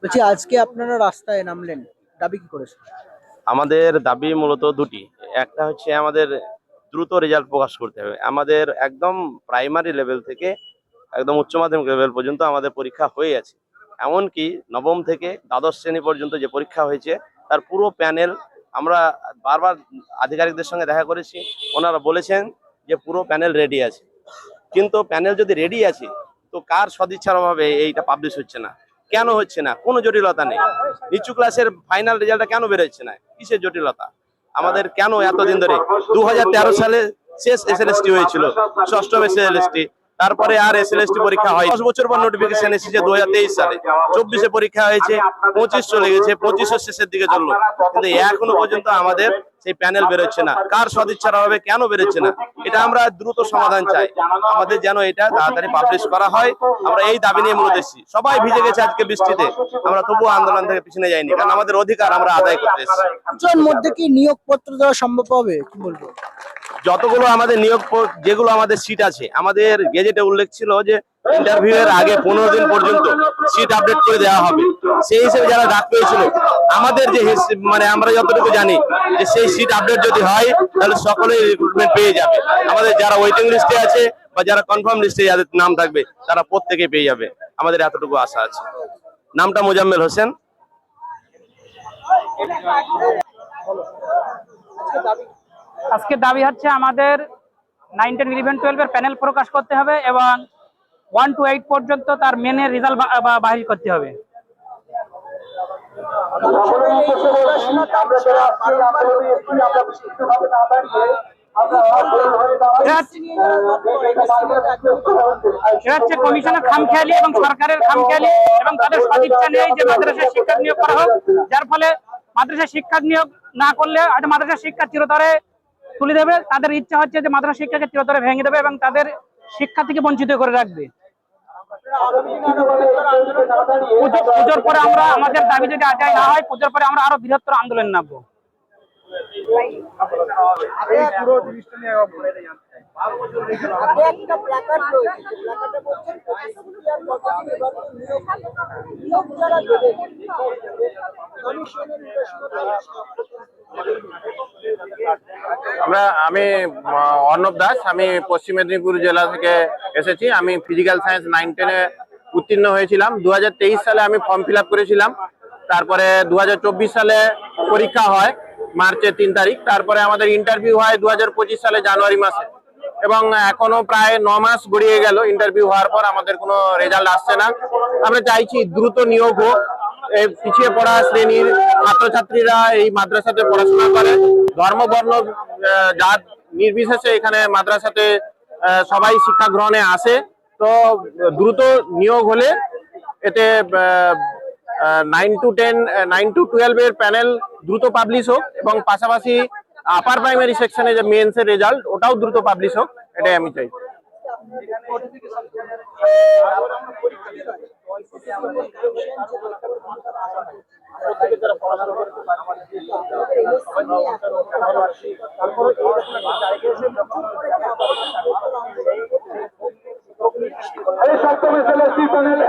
বলছি, আজকে আপনারা রাস্তায় নামলেন, দাবি কি করেছেন? আমাদের দাবি মূলত দুটি। একটা হচ্ছে আমাদের দ্রুত রেজাল্ট প্রকাশ করতে হবে। আমাদের একদম প্রাইমারি লেভেল থেকে, একদম উচ্চ মাধ্যমিক লেভেল পর্যন্ত আমাদের পরীক্ষা হয়ে আছে এমনকি নবম থেকে দ্বাদশ শ্রেণি পর্যন্ত যে পরীক্ষা হয়েছে, তার পুরো প্যানেল আমরা বারবার আধিকারিকদের সঙ্গে দেখা করেছি। ওনারা বলেছেন যে পুরো প্যানেল রেডি আছে। কিন্তু প্যানেল যদি রেডি আছে, তো কার সদিচ্ছার অভাবে এইটা পাবলিশ হচ্ছে না? কেন হচ্ছে না? কোনো জটিলতা নেই। নিচু ক্লাসের ফাইনাল রেজাল্টটা কেন বেরোচ্ছে না? কিসের জটিলতা? আমাদের কেন এতদিন ধরে? দুহাজার তেরো সালে শেষ এসএলএসটি হয়েছিল, ষষ্ঠম এসএলএসটি তারপরে আর এসএলএসটি পরীক্ষা হয় দশ বছর পর নোটিফিকেশন এসেছে দু হাজার তেইশ সালে। চব্বিশে পরীক্ষা হয়েছে, পঁচিশ চলে গেছে, পঁচিশের শেষের দিকে চলল। কিন্তু এখনও পর্যন্ত আমাদের সেই প্যানেল বেরোচ্ছে না। কার সদিচ্ছার অভাবে কেন বেরোচ্ছে না? এটা আমরা দ্রুত সমাধান চাই। আমাদের যেন এটা তাড়াতাড়ি পাবলিশ করা হয়। আমরা এই দাবি নিয়ে মূলত এসেছি। সবাই ভিজে গেছে আজকে বৃষ্টিতে। আমরা তবুও আন্দোলন থেকে পিছনে যাইনি। কারণ আমাদের অধিকার আমরা আদায় করতে এসেছি। মধ্যে কি নিয়োগপত্র দেওয়া সম্ভব হবে? কি বলব? যতগুলো আমাদের নিয়োগ যেগুলো আমাদের সিট আছে আমাদের গেজেটে উল্লেখ ছিল যে ইন্টারভিউ এর আগে পনেরো দিন পর্যন্ত সিট আপডেট করে দেওয়া হবে। সেই হিসেবে যারা ডাক পেয়েছিল আমাদের যে মানে আমরা যতটুকু জানি যে সেই সিট আপডেট যদি হয়, তাহলে সকলেই রিক্রুটমেন্ট পেয়ে যাবে। আমাদের যারা ওয়েটিং লিস্টে আছে বা যারা কনফার্ম লিস্টে যাদের নাম থাকবে, তারা প্রত্যেকে পেয়ে যাবে। আমাদের এতটুকু আশা আছে। নামটা মোজাম্মেল হোসেন। আজকে দাবি হচ্ছে আমাদের নাইন টেন ইলেভেন টুয়েলভের প্যানেল প্রকাশ করতে হবে এবং ওয়ান টু এইট পর্যন্ত তার মেনের রেজাল্ট বাহির করতে হবে। খামখেয়ালি এবং সরকারের খামখেয়ালি এবং তাদের সদিচ্ছা নেই যে মাদ্রাসায় শিক্ষক নিয়োগ করা হোক। যার ফলে মাদ্রাসায় শিক্ষক নিয়োগ না করলে মাদ্রাসা শিক্ষা চিরতরে তুলে দেবে। তাদের ইচ্ছা হচ্ছে যে মাদ্রাসা শিক্ষাকে চিরতরে ভেঙে দেবে এবং তাদের শিক্ষা থেকে বঞ্চিত করে রাখবে। পুজোর পরে আমরা আমাদের দাবি যদি আদায় না হয়, পুজোর পরে আমরা আরও বৃহত্তর আন্দোলন নামবো। একটা প্ল্যাকার্ড রয়েছে যে প্ল্যাকার্ডে বলছেন প্রতিশ্রুতি আর কতদিন এবার তো নিয়োগ নিয়োগ যারা দেবে কমিশনের নির্দেশনা আমরা, আমি অর্ণব দাস, আমি পশ্চিম মেদিনীপুর জেলা থেকে এসেছি। আমি ফিজিক্যাল সায়েন্স নাইন টেনে উত্তীর্ণ হয়েছিলাম। দু সালে আমি ফর্ম ফিল করেছিলাম। তারপরে দু হাজার চব্বিশ সালে পরীক্ষা হয়, মার্চের তিন তারিখ। তারপরে আমাদের ইন্টারভিউ হয় দু হাজার পঁচিশ সালে জানুয়ারি মাসে। এবং এখনও প্রায় ন মাস গড়িয়ে গেল ইন্টারভিউ হওয়ার পর আমাদের কোনো রেজাল্ট আসছে না। আমরা চাইছি দ্রুত নিয়োগ হোক। পিছিয়ে পড়া শ্রেণির ছাত্রছাত্রীরা এই মাদ্রাসাতে পড়াশোনা করে। ধর্ম বর্ণ জাত নির্বিশেষে এখানে মাদ্রাসাতে সবাই শিক্ষা গ্রহণে আসে। তো দ্রুত নিয়োগ হলে এতে nine to ten nine to twelve এর প্যানেল দ্রুত পাবলিশ হোক এবং পাশাপাশি আপার প্রাইমারি সেকশনে যে মেন্স এর রেজাল্ট ওটাও দ্রুত পাবলিশ হোক, এটাই আমি চাই।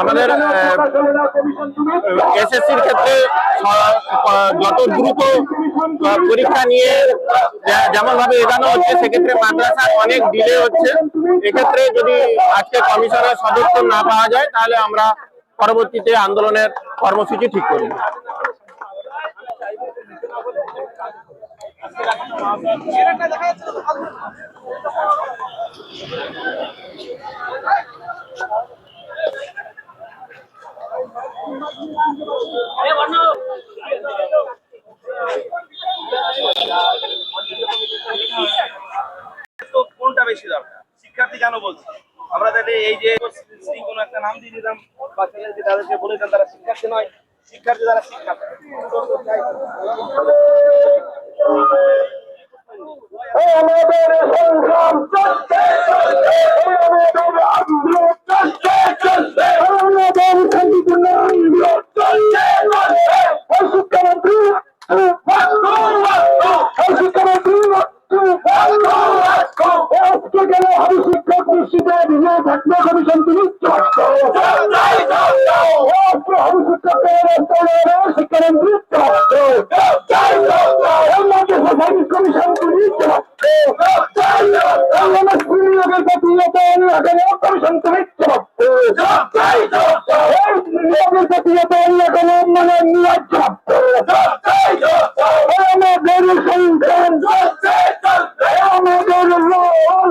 আমাদের এসএসসির ক্ষেত্রে যত দ্রুত পরীক্ষা নিয়ে যেমন ভাবে এগানো হচ্ছে, সেক্ষেত্রে মাদ্রাসার অনেক ডিলে হচ্ছে। এক্ষেত্রে যদি আজকে কমিশনের সদস্য না পাওয়া যায়, তাহলে আমরা পরবর্তীতে আন্দোলনের কর্মসূচি ঠিক করি তো বেশি দরকার শিক্ষার্থী কেন বলছে? আমরা তাহলে এই যে কোনো একটা নাম দিয়ে দিতাম বাচ্চাদেরকে তাদেরকে বলে তারা শিক্ষার্থী নয়, শিক্ষার্থী তারা শিক্ষার্থী আমাদের সংগ্রাম চলছে চলছে আমাদের আন্দোলন চলছে চলছে আমাদের শান্তিপূর্ণ আন্দোলন চলছে চলছে শিক্ষামন্ত্রী আজকে গেল আমি শিক্ষক নিশ্চিত ভিন্ন থাকবে, কমিশন তিনি আমি শিক্ষকের শিক্ষামন্ত্রী সরকারি কমিশন গুলি আমার স্কুল নিয়োগের প্রতি এত অন্যায় কমিশন তুমি নিয়োগের প্রতি মানে নিয়োগ আমাদের লোন